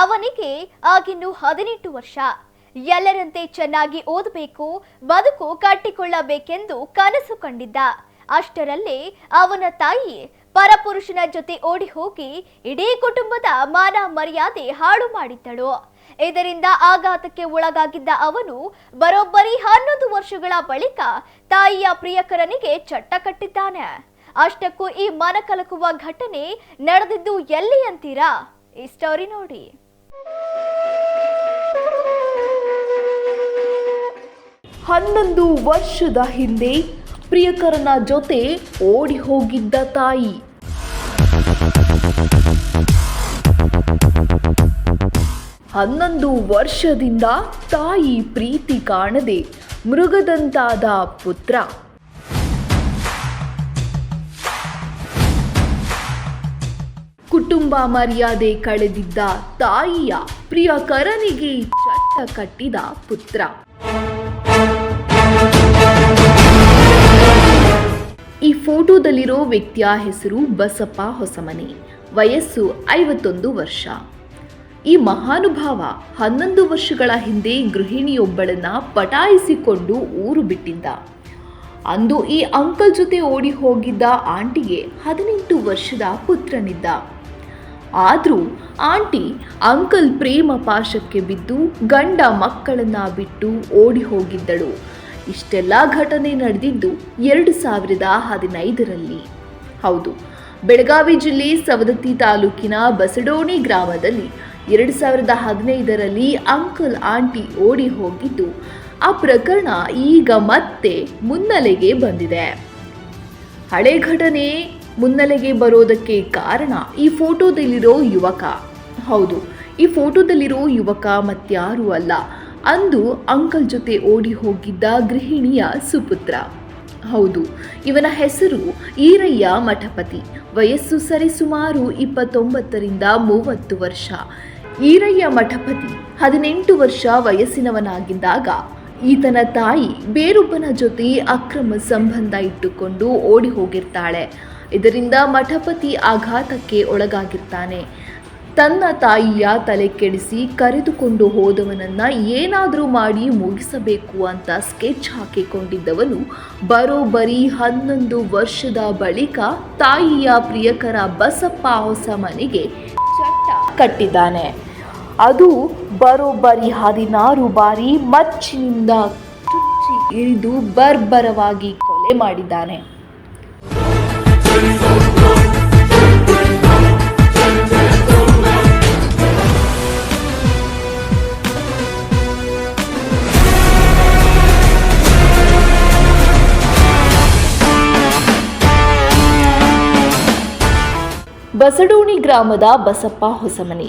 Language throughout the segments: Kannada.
ಅವನಿಗೆ ಆಗಿನ್ನು ಹದಿನೆಂಟು ವರ್ಷ. ಎಲ್ಲರಂತೆ ಚೆನ್ನಾಗಿ ಓದಬೇಕು, ಬದುಕು ಕಟ್ಟಿಕೊಳ್ಳಬೇಕೆಂದು ಕನಸು ಕಂಡಿದ್ದ. ಅಷ್ಟರಲ್ಲೇ ಅವನ ತಾಯಿ ಪರಪುರುಷನ ಜೊತೆ ಓಡಿ ಹೋಗಿ ಇಡೀ ಕುಟುಂಬದ ಮಾನ ಮರ್ಯಾದೆ ಹಾಳು ಮಾಡಿದ್ದಳು. ಇದರಿಂದ ಆಘಾತಕ್ಕೆ ಒಳಗಾಗಿದ್ದ ಅವನು ಬರೋಬ್ಬರಿ ಹನ್ನೊಂದು ವರ್ಷಗಳ ಬಳಿಕ ತಾಯಿಯ ಪ್ರಿಯಕರನಿಗೆ ಚಟ್ಟ ಕಟ್ಟಿದ್ದಾನೆ. ಅಷ್ಟಕ್ಕೂ ಈ ಮನಕಲಕುವ ಘಟನೆ ನಡೆದಿದ್ದು ಎಲ್ಲಿ ಅಂತೀರಾ ಈ ಸ್ಟೋರಿ ನೋಡಿ. ಹನ್ನೊಂದು ವರ್ಷದ ಹಿಂದೆ ಪ್ರಿಯಕರನ ಜೊತೆ ಓಡಿ ಹೋಗಿದ್ದ ತಾಯಿ. ಹನ್ನೊಂದು ವರ್ಷದಿಂದ ತಾಯಿ ಪ್ರೀತಿ ಕಾಣದೆ ಮೃಗದಂತಾದ ಪುತ್ರ. ಕುಟುಂಬ ಮರ್ಯಾದೆ ಕಳೆದಿದ್ದ ತಾಯಿಯ ಪ್ರಿಯಕರನಿಗೆ ಚಟ್ಟ ಕಟ್ಟಿದ ಪುತ್ರ. ಈ ಫೋಟೋದಲ್ಲಿರೋ ವ್ಯಕ್ತಿಯ ಹೆಸರು ಬಸಪ್ಪ ಹೊಸಮನೆ, ವಯಸ್ಸು ಐವತ್ತೊಂದು ವರ್ಷ. ಈ ಮಹಾನುಭಾವ ಹನ್ನೊಂದು ವರ್ಷಗಳ ಹಿಂದೆ ಗೃಹಿಣಿಯೊಬ್ಬಳನ್ನ ಪಟಾಯಿಸಿಕೊಂಡು ಊರು ಬಿಟ್ಟಿದ್ದ. ಅಂದು ಈ ಅಂಕಲ್ ಜೊತೆ ಓಡಿ ಹೋಗಿದ್ದ ಆಂಟಿಗೆ ಹದಿನೆಂಟು ವರ್ಷದ ಪುತ್ರನಿದ್ದ. ಆದರೂ ಆಂಟಿ ಅಂಕಲ್ ಪ್ರೇಮ ಪಾಶಕ್ಕೆ ಬಿದ್ದು ಗಂಡ ಮಕ್ಕಳನ್ನ ಬಿಟ್ಟು ಓಡಿ ಹೋಗಿದ್ದಳು. ಇಷ್ಟೆಲ್ಲ ಘಟನೆ ನಡೆದಿದ್ದು ಎರಡು ಸಾವಿರದ ಹದಿನೈದರಲ್ಲಿ. ಹೌದು, ಬೆಳಗಾವಿ ಜಿಲ್ಲೆ ಸವದತ್ತಿ ತಾಲೂಕಿನ ಬಸಡೋಣಿ ಗ್ರಾಮದಲ್ಲಿ ಎರಡು ಸಾವಿರದ ಹದಿನೈದರಲ್ಲಿ ಅಂಕಲ್ ಆಂಟಿ ಓಡಿ ಹೋಗಿದ್ದು, ಆ ಪ್ರಕರಣ ಈಗ ಮತ್ತೆ ಮುನ್ನೆಲೆಗೆ ಬಂದಿದೆ. ಹಳೆ ಘಟನೆ ಮುನ್ನೆಲೆಗೆ ಬರೋದಕ್ಕೆ ಕಾರಣ ಈ ಫೋಟೋದಲ್ಲಿರೋ ಯುವಕ. ಹೌದು, ಈ ಫೋಟೋದಲ್ಲಿರೋ ಯುವಕ ಮತ್ತಾರೂ ಅಲ್ಲ ಅಂದು ಅಂಕಲ್ ಜೊತೆ ಓಡಿ ಹೋಗಿದ್ದ ಗೃಹಿಣಿಯ ಸುಪುತ್ರ. ಹೌದು, ಇವನ ಹೆಸರು ಈರಯ್ಯ ಮಠಪತಿ. ವಯಸ್ಸು ಸರಿಸುಮಾರು ಇಪ್ಪತ್ತೊಂಬತ್ತರಿಂದ ಮೂವತ್ತು ವರ್ಷ. ಈರಯ್ಯ ಮಠಪತಿ ಹದಿನೆಂಟು ವರ್ಷ ವಯಸ್ಸಿನವನಾಗಿದ್ದಾಗ, ಈತನ ತಾಯಿ ಬೇರೊಬ್ಬನ ಜೊತೆ ಅಕ್ರಮ ಸಂಬಂಧ ಇಟ್ಟುಕೊಂಡು ಓಡಿ ಹೋಗಿರ್ತಾಳೆ. ಇದರಿಂದ ಮಠಪತಿ ಆಘಾತಕ್ಕೆ ಒಳಗಾಗಿರ್ತಾನೆ. ತನ್ನ ತಾಯಿಯ ತಲೆ ಕೆಡಿಸಿ ಕರೆದುಕೊಂಡು ಹೋದವನನ್ನ ಏನಾದರೂ ಮಾಡಿ ಮುಗಿಸಬೇಕು ಅಂತ ಸ್ಕೆಚ್ ಹಾಕಿಕೊಂಡಿದ್ದವನು ಬರೋಬ್ಬರಿ ಹನ್ನೊಂದು ವರ್ಷದ ಬಳಿಕ ತಾಯಿಯ ಪ್ರಿಯಕರ ಬಸಪ್ಪ ಹೊಸ ಮನೆಗೆ ಚಟ್ಟ ಕಟ್ಟಿದ್ದಾನೆ. ಅದು ಬರೋಬ್ಬರಿ ಹದಿನಾರು ಬಾರಿ ಮಚ್ಚಿನಿಂದ ಚುಚ್ಚಿ ಇರಿದು ಬರ್ಬರವಾಗಿ ಕೊಲೆ ಮಾಡಿದ್ದಾನೆ. ಬಸಡೋಣಿ ಗ್ರಾಮದ ಬಸಪ್ಪ ಹೊಸಮನಿ.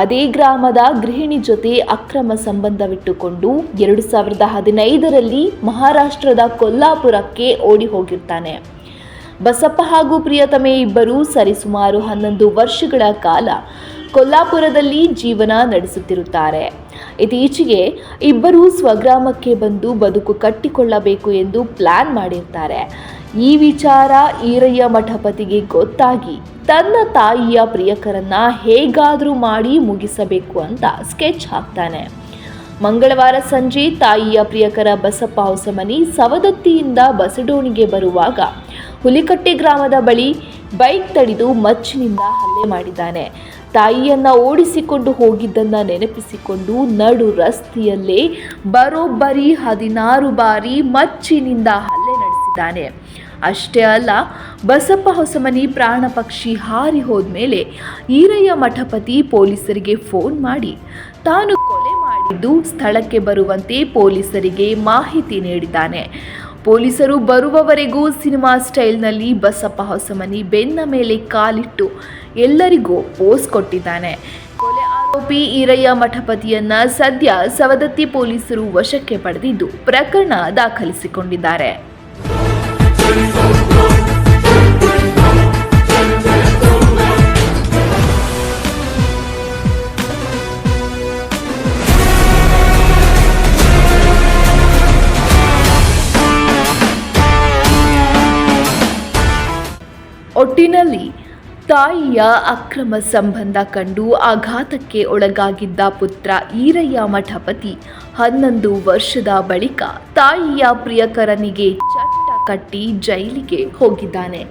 ಅದೇ ಗ್ರಾಮದ ಗೃಹಿಣಿ ಜೊತೆ ಅಕ್ರಮ ಸಂಬಂಧವಿಟ್ಟುಕೊಂಡು ಎರಡು ಸಾವಿರದ ಹದಿನೈದರಲ್ಲಿ ಮಹಾರಾಷ್ಟ್ರದ ಕೊಲ್ಲಾಪುರಕ್ಕೆ ಓಡಿ ಹೋಗಿರ್ತಾನೆ ಬಸಪ್ಪ ಹಾಗೂ ಪ್ರಿಯತಮೆ ಇಬ್ಬರು ಸರಿಸುಮಾರು ಹನ್ನೊಂದು ವರ್ಷಗಳ ಕಾಲ ಕೊಲ್ಲಾಪುರದಲ್ಲಿ ಜೀವನ ನಡೆಸುತ್ತಿರುತ್ತಾರೆ. ಇತ್ತೀಚೆಗೆ ಇಬ್ಬರೂ ಸ್ವಗ್ರಾಮಕ್ಕೆ ಬಂದು ಬದುಕು ಕಟ್ಟಿಕೊಳ್ಳಬೇಕು ಎಂದು ಪ್ಲಾನ್ ಮಾಡಿರ್ತಾರೆ. ಈ ವಿಚಾರ ಈರಯ್ಯ ಮಠಪತಿಗೆ ಗೊತ್ತಾಗಿ ತನ್ನ ತಾಯಿಯ ಪ್ರಿಯಕರನ್ನ ಹೇಗಾದರೂ ಮಾಡಿ ಮುಗಿಸಬೇಕು ಅಂತ ಸ್ಕೆಚ್ ಹಾಕ್ತಾನೆ. ಮಂಗಳವಾರ ಸಂಜೆ ತಾಯಿಯ ಪ್ರಿಯಕರ ಬಸಪ್ಪ ಹೊಸಮನಿ ಸವದತ್ತಿಯಿಂದ ಬಸಡೋಣಿಗೆ ಬರುವಾಗ ಹುಲಿಕಟ್ಟೆ ಗ್ರಾಮದ ಬಳಿ ಬೈಕ್ ತಡೆದು ಮಚ್ಚಿನಿಂದ ಹಲ್ಲೆ ಮಾಡಿದ್ದಾನೆ. ತಾಯಿಯನ್ನ ಓಡಿಸಿಕೊಂಡು ಹೋಗಿದ್ದನ್ನ ನೆನಪಿಸಿಕೊಂಡು ನಡು ರಸ್ತೆಯಲ್ಲೇ ಬರೋಬ್ಬರಿ ಹದಿನಾರು ಬಾರಿ ಮಚ್ಚಿನಿಂದ ಹಲ್ಲೆ ನಡೆಸಿದ್ದಾನೆ. ಅಷ್ಟೇ ಅಲ್ಲ, ಬಸಪ್ಪ ಹೊಸಮನಿ ಪ್ರಾಣ ಪಕ್ಷಿ ಹಾರಿ ಹೋದ್ಮೇಲೆ ಈರಯ್ಯ ಮಠಪತಿ ಪೊಲೀಸರಿಗೆ ಫೋನ್ ಮಾಡಿ, ತಾನು ಕೊಲೆ ಮಾಡಿದ್ದು ಸ್ಥಳಕ್ಕೆ ಬರುವಂತೆ ಪೊಲೀಸರಿಗೆ ಮಾಹಿತಿ ನೀಡಿದ್ದಾನೆ. ಪೊಲೀಸರು ಬರುವವರೆಗೂ ಸಿನಿಮಾ ಸ್ಟೈಲ್ನಲ್ಲಿ ಬಸಪ್ಪ ಹೊಸಮನಿ ಬೆನ್ನ ಮೇಲೆ ಕಾಲಿಟ್ಟು ಎಲ್ಲರಿಗೂ ಪೋಸ್ ಕೊಟ್ಟಿದ್ದಾನೆ. ಕೊಲೆ ಆರೋಪಿ ಈರಯ್ಯ ಮಠಪತಿಯನ್ನ ಸದ್ಯ ಸವದತ್ತಿ ಪೊಲೀಸರು ವಶಕ್ಕೆ ಪಡೆದಿದ್ದು ಪ್ರಕರಣ ದಾಖಲಿಸಿಕೊಂಡಿದ್ದಾರೆ. ಒಟ್ಟಿನಲ್ಲಿ ತಾಯಿಯ ಅಕ್ರಮ ಸಂಬಂಧ ಕಂಡು ಆಘಾತಕ್ಕೆ ಒಳಗಾಗಿದ್ದ ಪುತ್ರ ಈರಯ್ಯ ಮಠಪತಿ ಹನ್ನೊಂದು ವರ್ಷದ ಬಳಿಕ ತಾಯಿಯ ಪ್ರಿಯಕರನಿಗೆ ಚಟ್ಟ ಕಟ್ಟಿ ಜೈಲಿಗೆ ಹೋಗಿದ್ದಾನೆ.